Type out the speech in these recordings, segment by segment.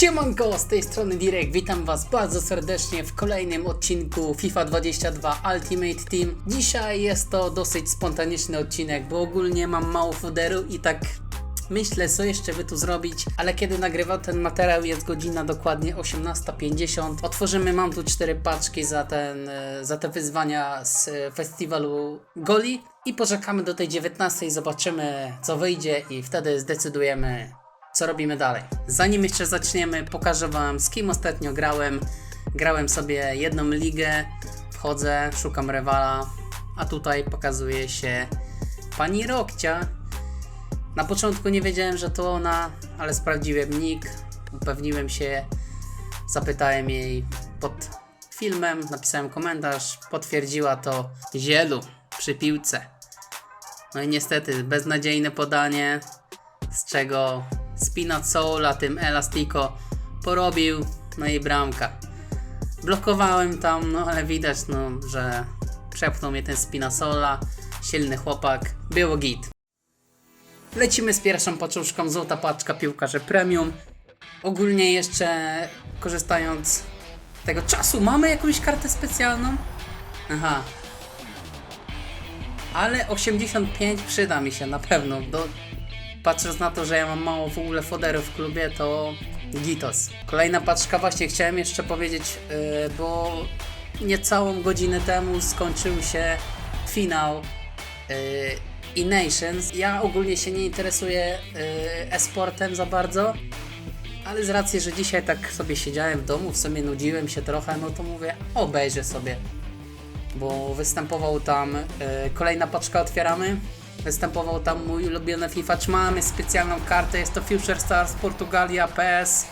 Siemanko, z tej strony Direk, witam was bardzo serdecznie w kolejnym odcinku FIFA 22 Ultimate Team. Dzisiaj jest to dosyć spontaniczny odcinek, bo ogólnie mam mało foderu i tak myślę co jeszcze by tu zrobić, ale kiedy nagrywam ten materiał jest godzina dokładnie 18.50. Otworzymy, mam tu cztery paczki za, ten, e, za te wyzwania z festiwalu Goli i poczekamy do tej 19.00, zobaczymy co wyjdzie i wtedy zdecydujemy co robimy dalej. Zanim jeszcze zaczniemy, pokażę Wam z kim ostatnio grałem. Grałem sobie jedną ligę, wchodzę, szukam rywala, a tutaj pokazuje się pani Rokcia. Na początku nie wiedziałem, że to ona, ale sprawdziłem nick, upewniłem się, zapytałem jej pod filmem, napisałem komentarz, potwierdziła to Zielu przy piłce. No i niestety beznadziejne podanie, z czego Spinazzola tym Elastico porobił, no i bramka. Blokowałem tam, no ale widać, no, że przepchnął mnie ten Spinazzola, silny chłopak, było git. Lecimy z pierwszą paczuszką, złota paczka piłkarzy premium. Ogólnie jeszcze korzystając tego czasu, mamy jakąś kartę specjalną? Aha, ale 85 przyda mi się na pewno. Do, patrząc na to, że ja mam mało w ogóle foderów w klubie, to gitos. Kolejna paczka, właśnie chciałem jeszcze powiedzieć, yy, bo niecałą godzinę temu skończył się finał yy, E-Nations. Ja ogólnie się nie interesuję yy, e-sportem za bardzo, ale z racji, że dzisiaj tak sobie siedziałem w domu, w sumie nudziłem się trochę, no to mówię, obejrzę sobie bo występował tam, e, kolejna paczka otwieramy, występował tam mój ulubiony FIFA, mamy specjalną kartę, jest to Future Stars Portugalia PS.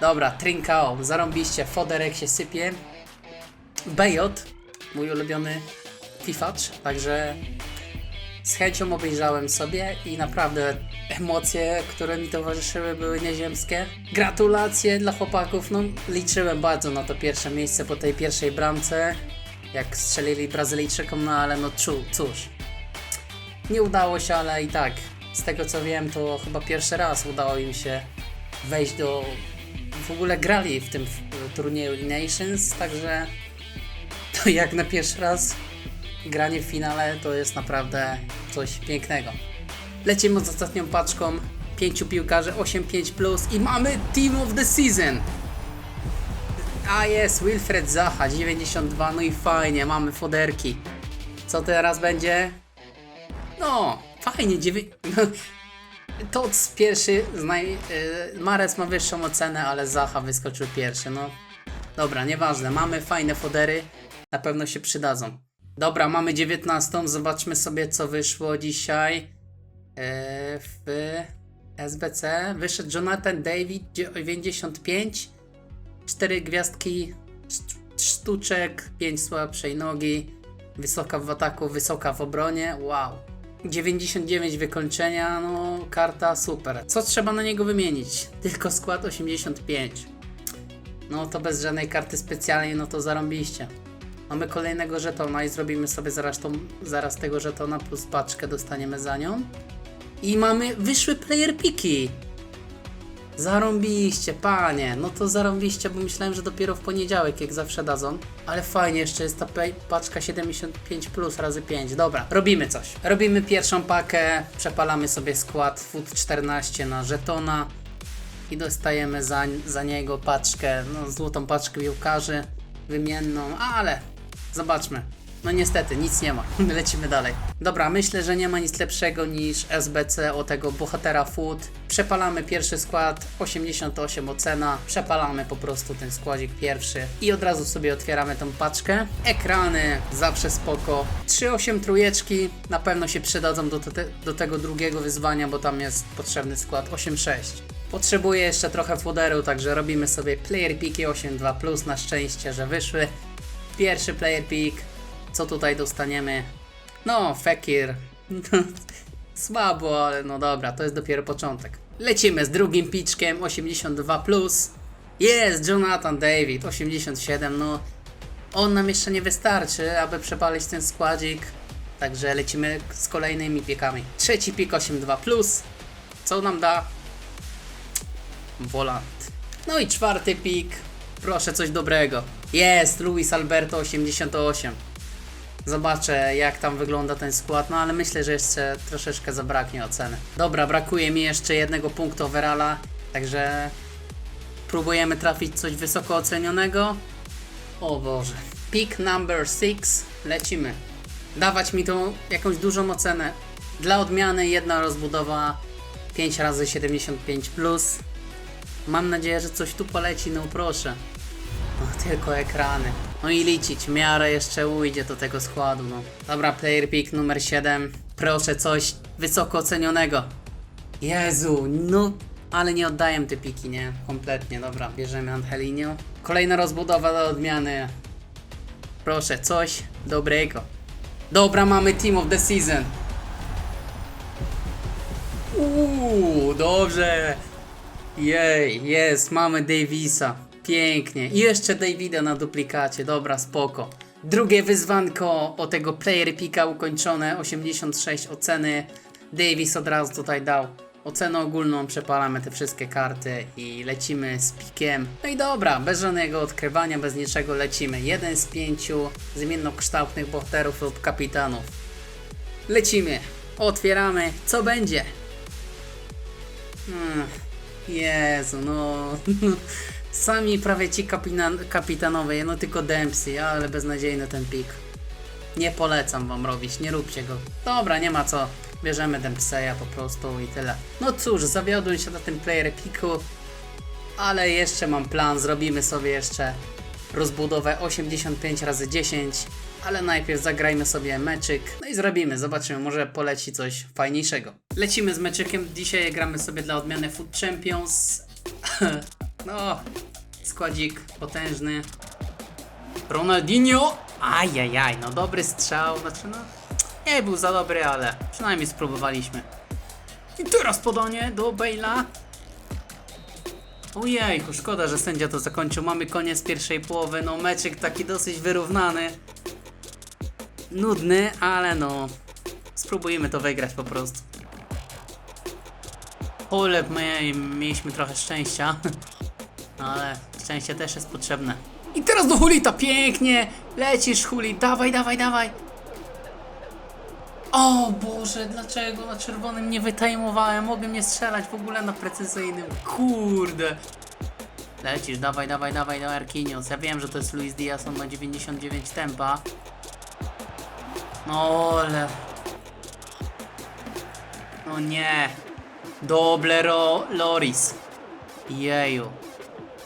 Dobra, Trincao, zarąbiście, foderek się sypie. BJ, mój ulubiony fifacz, także z chęcią obejrzałem sobie i naprawdę emocje, które mi towarzyszyły były nieziemskie. Gratulacje dla chłopaków, no liczyłem bardzo na to pierwsze miejsce po tej pierwszej bramce, jak strzelili Brazylijczykom, no ale no cóż. Nie udało się, ale i tak, z tego co wiem, to chyba pierwszy raz udało im się wejść do... W ogóle grali w tym turnieju Nations, także to jak na pierwszy raz granie w finale to jest naprawdę coś pięknego. Lecimy z ostatnią paczką. Pięciu piłkarzy 8-5 plus i mamy Team of the Season. A jest Wilfred Zaha 92, no i fajnie, mamy foderki. Co teraz będzie? No, fajnie, dziewię... To z pierwszy, znaj... y, Mares ma wyższą ocenę, ale Zaha wyskoczył pierwszy, no. Dobra, nieważne, mamy fajne fodery, na pewno się przydadzą. Dobra, mamy 19. Zobaczmy sobie, co wyszło dzisiaj e, w SBC. Wyszedł Jonathan David 95, 4 gwiazdki szt- sztuczek, 5 słabszej nogi, wysoka w ataku, wysoka w obronie. Wow. 99 wykończenia, no karta super. Co trzeba na niego wymienić? Tylko skład 85. No to bez żadnej karty specjalnej, no to zarąbiście. Mamy kolejnego żetona i zrobimy sobie zaraz, tą, zaraz tego żetona plus paczkę dostaniemy za nią. I mamy wyszły player piki. Zarąbiście, panie. No to zarąbiście, bo myślałem, że dopiero w poniedziałek, jak zawsze dadzą. Ale fajnie, jeszcze jest ta paczka 75 plus razy 5. Dobra, robimy coś. Robimy pierwszą pakę, przepalamy sobie skład Food 14 na żetona i dostajemy za, za niego paczkę, no złotą paczkę piłkarzy wymienną, ale zobaczmy. No niestety, nic nie ma. Lecimy dalej. Dobra, myślę, że nie ma nic lepszego niż SBC o tego bohatera Food. Przepalamy pierwszy skład, 88 ocena. Przepalamy po prostu ten składzik pierwszy i od razu sobie otwieramy tą paczkę. Ekrany, zawsze spoko. 3-8 trójeczki na pewno się przydadzą do, te, do tego drugiego wyzwania, bo tam jest potrzebny skład 8-6. Potrzebuję jeszcze trochę foderu, także robimy sobie player piki 8.2 plus na szczęście, że wyszły. Pierwszy player pick. Co tutaj dostaniemy? No, Fekir. Słabo, ale no dobra, to jest dopiero początek. Lecimy z drugim piczkiem 82 plus. Jest Jonathan David 87, no on nam jeszcze nie wystarczy, aby przepalić ten składzik. Także lecimy z kolejnymi pikami. Trzeci pik 8.2 plus. Co nam da? Volant. No i czwarty pik. Proszę coś dobrego. Jest Luis Alberto 88. Zobaczę jak tam wygląda ten skład, no ale myślę, że jeszcze troszeczkę zabraknie oceny. Dobra, brakuje mi jeszcze jednego punktu overalla, także próbujemy trafić coś wysoko ocenionego. O Boże. Pick number 6, lecimy. Dawać mi tą jakąś dużą ocenę. Dla odmiany jedna rozbudowa 5 razy 75 plus. Mam nadzieję, że coś tu poleci, no proszę. No, tylko ekrany. No i liczyć, w miarę jeszcze ujdzie do tego składu, no. Dobra, player pick numer 7. Proszę coś wysoko ocenionego. Jezu, no, ale nie oddaję te piki, nie? Kompletnie, dobra, bierzemy Angelinię. Kolejna rozbudowa do odmiany. Proszę, coś dobrego. Dobra, mamy Team of the Season. Uuu, dobrze. Jej, jest, mamy Davisa. Pięknie. I jeszcze Davida na duplikacie. Dobra, spoko. Drugie wyzwanko o tego player pika ukończone. 86 oceny. Davis od razu tutaj dał. Ocenę ogólną przepalamy te wszystkie karty i lecimy z pikiem. No i dobra, bez żadnego odkrywania, bez niczego lecimy. Jeden z pięciu zmiennokształtnych bohaterów lub kapitanów. Lecimy. Otwieramy. Co będzie? Jezu, no. Sami prawie ci kapitan, kapitanowie, no tylko Dempsey, ale beznadziejny ten pik. Nie polecam wam robić, nie róbcie go. Dobra, nie ma co. Bierzemy Dempseya po prostu i tyle. No cóż, zawiodłem się na tym player piku, ale jeszcze mam plan, zrobimy sobie jeszcze rozbudowę 85 razy 10 ale najpierw zagrajmy sobie meczyk, no i zrobimy, zobaczymy, może poleci coś fajniejszego. Lecimy z meczykiem, dzisiaj gramy sobie dla odmiany Food Champions. no, składzik potężny. Ronaldinho! Ajajaj, no dobry strzał, znaczy no, nie był za dobry, ale przynajmniej spróbowaliśmy. I teraz podanie do Bale'a. Ojejku, szkoda, że sędzia to zakończył. Mamy koniec pierwszej połowy. No, meczyk taki dosyć wyrównany. Nudny, ale no. Spróbujemy to wygrać po prostu. Ole, my mieliśmy trochę szczęścia. No, ale szczęście też jest potrzebne. I teraz do Hulita, pięknie! Lecisz, Hulit, dawaj, dawaj, dawaj! O Boże, dlaczego na czerwonym nie wytajmowałem? Mogę nie strzelać w ogóle na precyzyjnym. Kurde. Lecisz, dawaj, dawaj, dawaj, dawaj, Arquinios. Ja wiem, że to jest Luis Diaz, on ma 99 tempa. No ale... No nie. Doblero Loris. Jeju.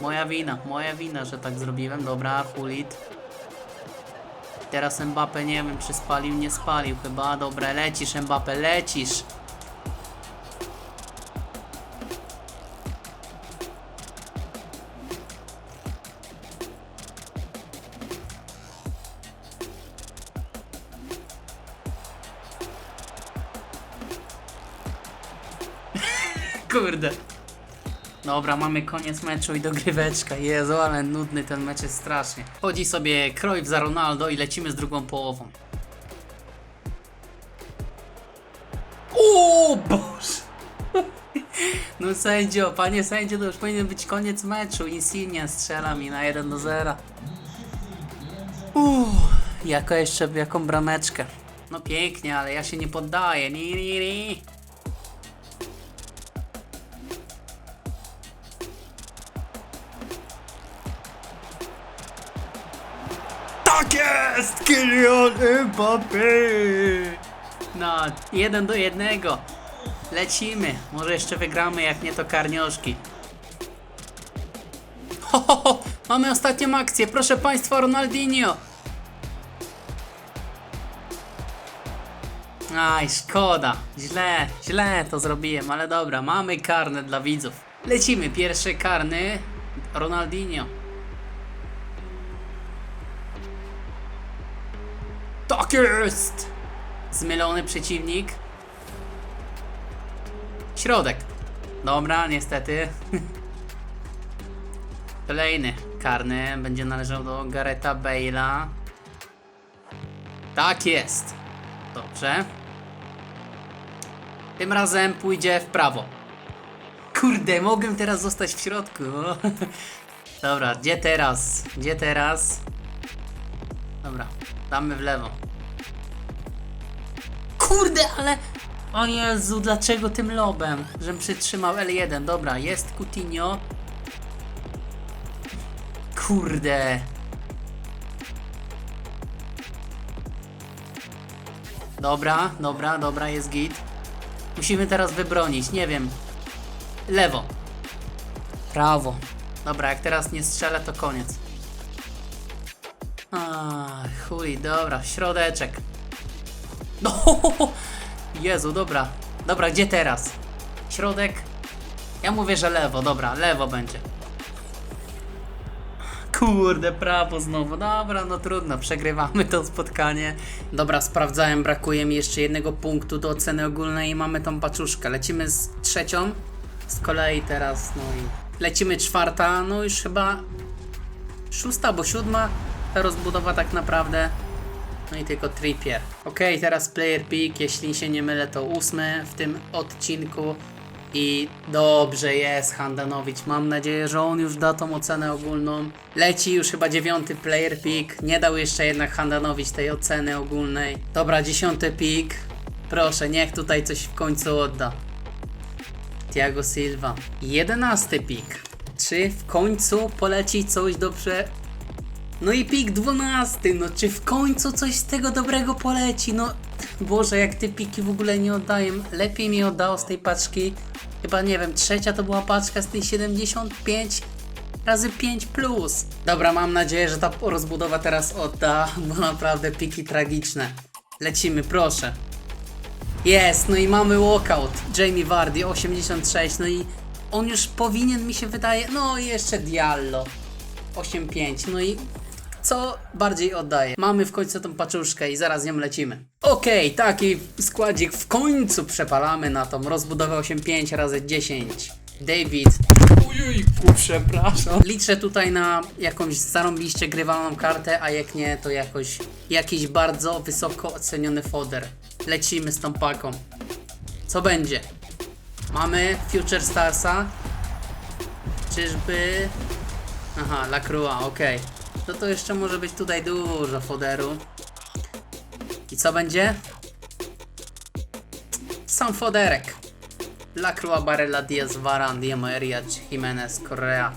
Moja wina, moja wina, że tak zrobiłem. Dobra, Hulit. Teraz Mbappe nie wiem czy spalił, nie spalił chyba. Dobra, lecisz Mbappe, lecisz. Kurde. Dobra, mamy koniec meczu i dogryweczka. Jezu, ale nudny ten mecz jest strasznie. Chodzi sobie Cruyff za Ronaldo i lecimy z drugą połową. O Boże! No sędzio, panie sędzio, to już powinien być koniec meczu. Insignia strzela mi na 1 do 0. Uuu, jako jeszcze, jaką brameczkę. No pięknie, ale ja się nie poddaję. Ni, ni, ni. Kylian Mbappé! No, jeden do jednego. Lecimy. Może jeszcze wygramy, jak nie to karnioszki. Ho, ho, ho. Mamy ostatnią akcję. Proszę Państwa, Ronaldinho. Aj, szkoda. Źle, źle to zrobiłem, ale dobra, mamy karny dla widzów. Lecimy. Pierwszy karny. Ronaldinho. Tak jest! Zmylony przeciwnik. Środek. Dobra, niestety. Kolejny karny będzie należał do Gareta Bale'a. Tak jest. Dobrze. Tym razem pójdzie w prawo. Kurde, mogłem teraz zostać w środku. Dobra, gdzie teraz? Gdzie teraz? Dobra, damy w lewo. Kurde, ale... O Jezu, dlaczego tym lobem? Żem przytrzymał L1. Dobra, jest Coutinho. Kurde. Dobra, dobra, dobra, jest git. Musimy teraz wybronić, nie wiem. Lewo. Prawo. Dobra, jak teraz nie strzelę, to koniec. Chuj, dobra, środeczek. No, Jezu, dobra. Dobra, gdzie teraz? Środek? Ja mówię, że lewo, dobra, lewo będzie. Kurde, prawo znowu. Dobra, no trudno, przegrywamy to spotkanie. Dobra, sprawdzałem, brakuje mi jeszcze jednego punktu do oceny ogólnej i mamy tą paczuszkę. Lecimy z trzecią, z kolei teraz, no i lecimy czwarta, no już chyba szósta, bo siódma ta rozbudowa tak naprawdę. No i tylko Trippier. Ok, teraz player pick, jeśli się nie mylę to ósmy w tym odcinku. I dobrze jest Handanowicz. Mam nadzieję, że on już da tą ocenę ogólną. Leci już chyba dziewiąty player pick. Nie dał jeszcze jednak Handanowicz tej oceny ogólnej. Dobra, dziesiąty pick. Proszę, niech tutaj coś w końcu odda. Thiago Silva. Jedenasty pick. Czy w końcu poleci coś dobrze no i pik 12, no czy w końcu coś z tego dobrego poleci? No Boże, jak te piki w ogóle nie oddaję. Lepiej mi oddało z tej paczki. Chyba nie wiem, trzecia to była paczka z tej 75 razy 5 plus. Dobra, mam nadzieję, że ta rozbudowa teraz odda, bo naprawdę piki tragiczne. Lecimy, proszę. Jest, no i mamy walkout. Jamie Vardy 86, no i on już powinien mi się wydaje, no i jeszcze Diallo 8-5, no i co bardziej oddaje. Mamy w końcu tą paczuszkę i zaraz nią lecimy. Okej, taki składzik w końcu przepalamy na tą rozbudowę 8-5 razy 10. David. Ojejku, przepraszam. Liczę tutaj na jakąś zarąbiście grywalną kartę, a jak nie, to jakoś jakiś bardzo wysoko oceniony foder. Lecimy z tą paką. Co będzie? Mamy Future Starsa. Czyżby... Aha, Lacroix, okej. No to jeszcze może być tutaj dużo foderu. I co będzie? Sam foderek. Lacroix, Barella, Diaz, Varan, Diamaria, Jimenez, Correa,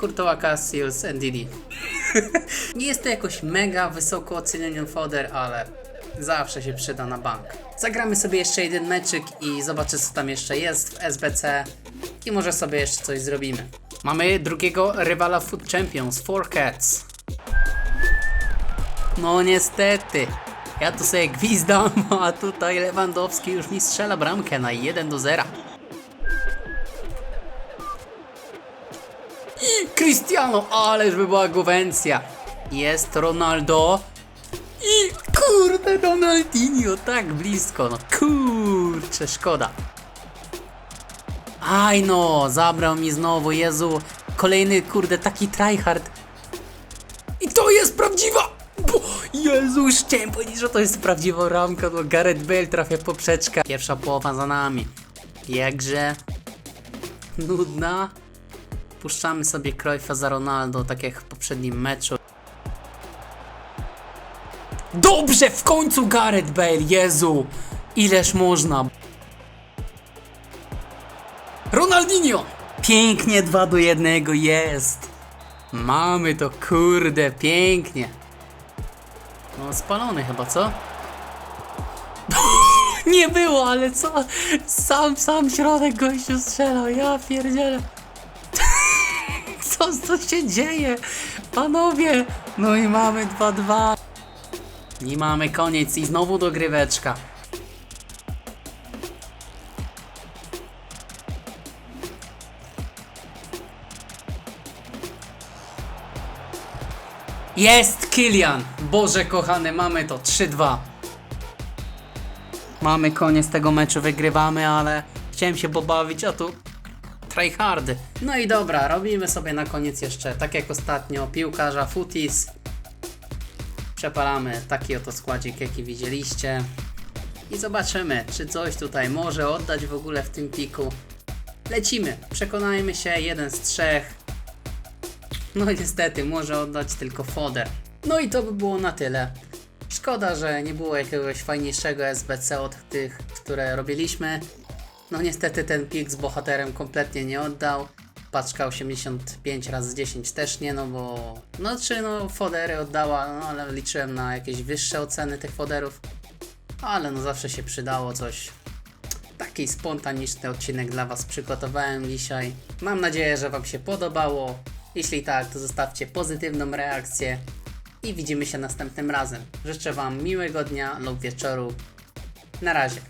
Courtois, Cassius, NDD. Nie jest to jakoś mega wysoko oceniony foder, ale zawsze się przyda na bank. Zagramy sobie jeszcze jeden meczyk i zobaczę co tam jeszcze jest w SBC i może sobie jeszcze coś zrobimy. Mamy drugiego rywala Food Champions, Four Cats. No niestety. Ja tu sobie gwizdam, a tutaj Lewandowski już mi strzela bramkę na 1 do 0. I Cristiano, ależ by była Gowencja. Jest Ronaldo. I kurde Ronaldinho, tak blisko. No kurczę, szkoda. Aj no, zabrał mi znowu, Jezu. Kolejny kurde taki tryhard. Chciałem powiedzieć, że to jest prawdziwa ramka, no Gareth Bale trafia w poprzeczkę. Pierwsza połowa za nami. Jakże nudna. Puszczamy sobie Cruyffa za Ronaldo, tak jak w poprzednim meczu. Dobrze, w końcu Gareth Bale, Jezu! Ileż można? Ronaldinho! Pięknie 2 do 1 jest. Mamy to, kurde, pięknie. No, spalony chyba, co? Nie było, ale co? Sam, sam środek gościu strzelał, ja pierdzielę. Co, co się dzieje? Panowie! No i mamy 2-2. I mamy koniec i znowu dogryweczka. Jest Kilian! Boże kochany, mamy to 3-2. Mamy koniec tego meczu, wygrywamy, ale chciałem się pobawić, a tu tryhardy. No i dobra, robimy sobie na koniec jeszcze, tak jak ostatnio, piłkarza Futis. Przepalamy taki oto składzik, jaki widzieliście. I zobaczymy, czy coś tutaj może oddać w ogóle w tym piku. lecimy. Przekonajmy się, jeden z trzech. No niestety, może oddać tylko foder. No i to by było na tyle. Szkoda, że nie było jakiegoś fajniejszego SBC od tych, które robiliśmy. No niestety ten pik z bohaterem kompletnie nie oddał. Paczka 85 razy 10 też nie, no bo... No czy no fodery oddała, no ale liczyłem na jakieś wyższe oceny tych foderów. Ale no zawsze się przydało coś. Taki spontaniczny odcinek dla Was przygotowałem dzisiaj. Mam nadzieję, że Wam się podobało. Jeśli tak, to zostawcie pozytywną reakcję i widzimy się następnym razem. Życzę Wam miłego dnia lub wieczoru. Na razie.